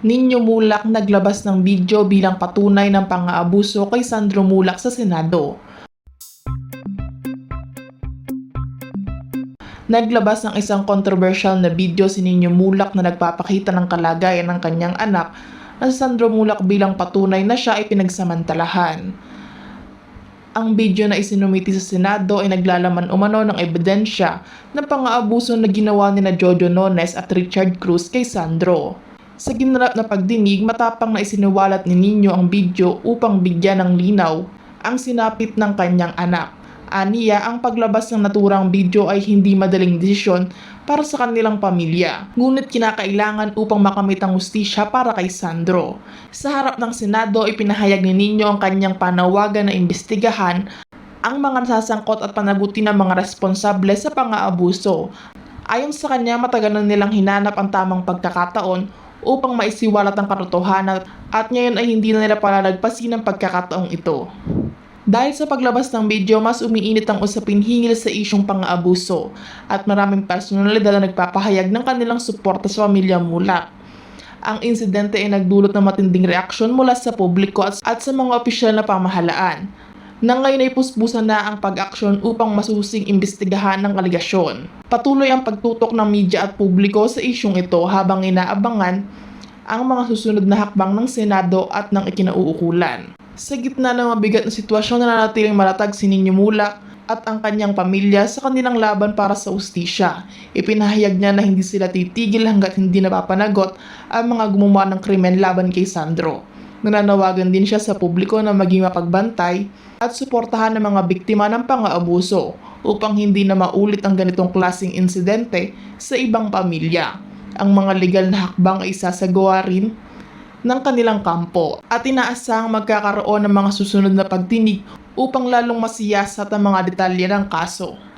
Ninyo Mulak naglabas ng video bilang patunay ng pang-aabuso kay Sandro Mulak sa Senado. Naglabas ng isang controversial na video si Ninyo Mulak na nagpapakita ng kalagayan ng kanyang anak na Sandro Mulak bilang patunay na siya ay pinagsamantalahan. Ang video na isinumiti sa Senado ay naglalaman umano ng ebidensya ng pang-aabuso na ginawa ni na Jojo Nones at Richard Cruz kay Sandro. Sa ginarap na pagdinig, matapang na isinuwalat ni Nino ang video upang bigyan ng linaw ang sinapit ng kanyang anak. Aniya, ang paglabas ng naturang video ay hindi madaling desisyon para sa kanilang pamilya. Ngunit kinakailangan upang makamit ang ustisya para kay Sandro. Sa harap ng Senado, ipinahayag ni Nino ang kanyang panawagan na imbestigahan ang mga nasasangkot at panagutin ng mga responsable sa pang-aabuso. Ayon sa kanya, matagal na nilang hinanap ang tamang pagkakataon upang maisiwalat ang katotohanan at ngayon ay hindi na nila palalagpasin ang pagkakataong ito. Dahil sa paglabas ng video, mas umiinit ang usapin hinggil sa isyong pang-aabuso at maraming personalidad na nagpapahayag ng kanilang suporta sa pamilya Mulak. Ang insidente ay nagdulot ng matinding reaksyon mula sa publiko at sa mga opisyal na pamahalaan na ngayon ay puspusan na ang pag-aksyon upang masusing imbestigahan ng aligasyon. Patuloy ang pagtutok ng media at publiko sa isyong ito habang inaabangan ang mga susunod na hakbang ng Senado at ng ikinauukulan. Sa gitna ng mabigat na sitwasyon na nanatiling malatag si Ninyo Mulak at ang kanyang pamilya sa kanilang laban para sa ustisya. Ipinahayag niya na hindi sila titigil hanggat hindi napapanagot ang mga gumawa ng krimen laban kay Sandro. Nananawagan din siya sa publiko na maging mapagbantay at suportahan ng mga biktima ng pang-aabuso upang hindi na maulit ang ganitong klasing insidente sa ibang pamilya. Ang mga legal na hakbang ay sasagawa rin ng kanilang kampo at inaasahang magkakaroon ng mga susunod na pagtinig upang lalong masiyasat ang mga detalye ng kaso.